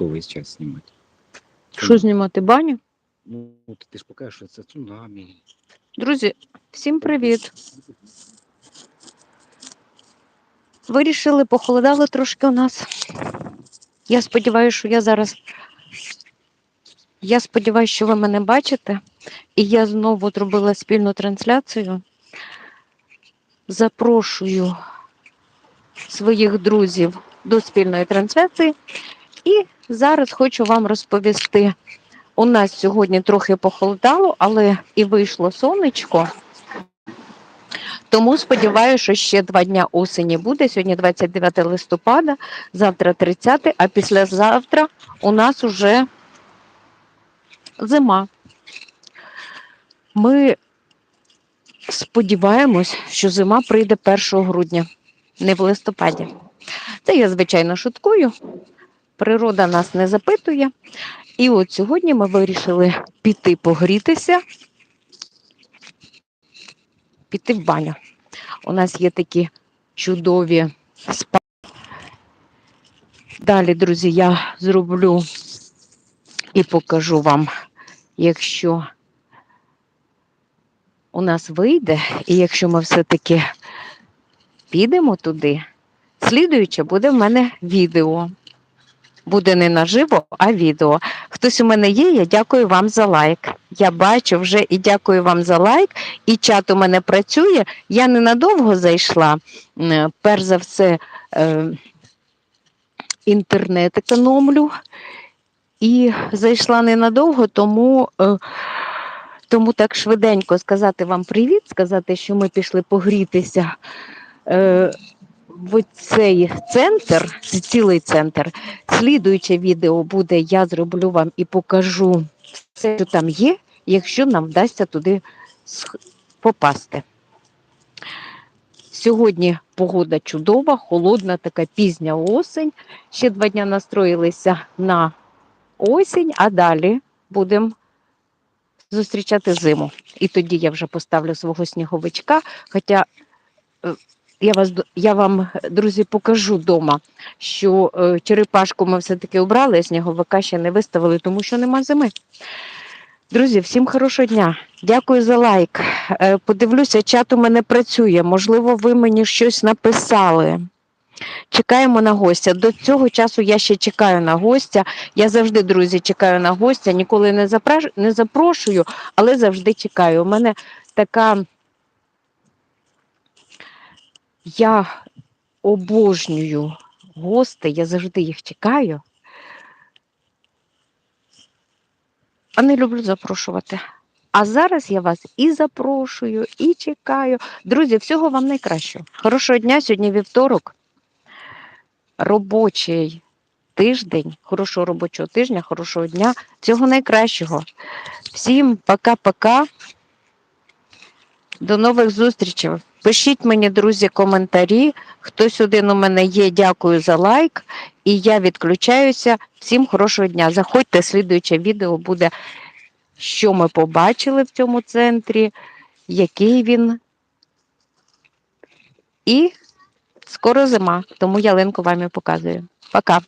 військовий час знімати. Що знімати баню? Ну, от ти ж покажеш, що це цунамі. Друзі, всім привіт! Вирішили, похолодало трошки у нас. Я сподіваюся, що я зараз. Я сподіваюся, що ви мене бачите. І я знову зробила спільну трансляцію. Запрошую своїх друзів до спільної трансляції. І зараз хочу вам розповісти. У нас сьогодні трохи похолодало, але і вийшло сонечко. Тому сподіваюся, що ще два дня осені буде. Сьогодні 29 листопада, завтра 30, а післязавтра у нас уже зима. Ми сподіваємось, що зима прийде 1 грудня, не в листопаді. Це я, звичайно, шуткую. Природа нас не запитує. І от сьогодні ми вирішили піти погрітися, піти в баню. У нас є такі чудові спа. Далі, друзі, я зроблю і покажу вам, якщо у нас вийде, і якщо ми все-таки підемо туди, слідуюче буде в мене відео. Буде не наживо, а відео. Хтось у мене є, я дякую вам за лайк. Я бачу вже і дякую вам за лайк. І чат у мене працює. Я ненадовго зайшла. Перш за все, е, інтернет економлю. І зайшла ненадовго, тому, е, тому так швиденько сказати вам привіт, сказати, що ми пішли погрітися. Е, в цей центр, цілий центр. Слідуюче відео буде, я зроблю вам і покажу все, що там є, якщо нам вдасться туди попасти. Сьогодні погода чудова, холодна, така пізня осень. Ще два дня настроїлися на осінь, а далі будемо зустрічати зиму. І тоді я вже поставлю свого сніговичка. Хоча е, я, вас, я вам, друзі, покажу вдома, що е, черепашку ми все-таки обрали, а сніговика ще не виставили, тому що нема зими. Друзі, всім хорошого дня. Дякую за лайк. Е, Подивлюся, чат у мене працює. Можливо, ви мені щось написали. Чекаємо на гостя. До цього часу я ще чекаю на гостя. Я завжди, друзі, чекаю на гостя. Ніколи не, запрошую, але завжди чекаю. У мене така. Я обожнюю гостей, я завжди їх чекаю. А не люблю запрошувати. А зараз я вас і запрошую, і чекаю. Друзі, всього вам найкращого. Хорошого дня, сьогодні вівторок. Робочий тиждень, хорошого робочого тижня, хорошого дня. Всього найкращого. Всім пока-пока. До нових зустрічей. Пишіть мені, друзі, коментарі. Хтось один у мене є, дякую за лайк. І я відключаюся. Всім хорошого дня. Заходьте, слідуюче відео буде, що ми побачили в цьому центрі, який він. І скоро зима, тому ялинку вам і показую. Пока.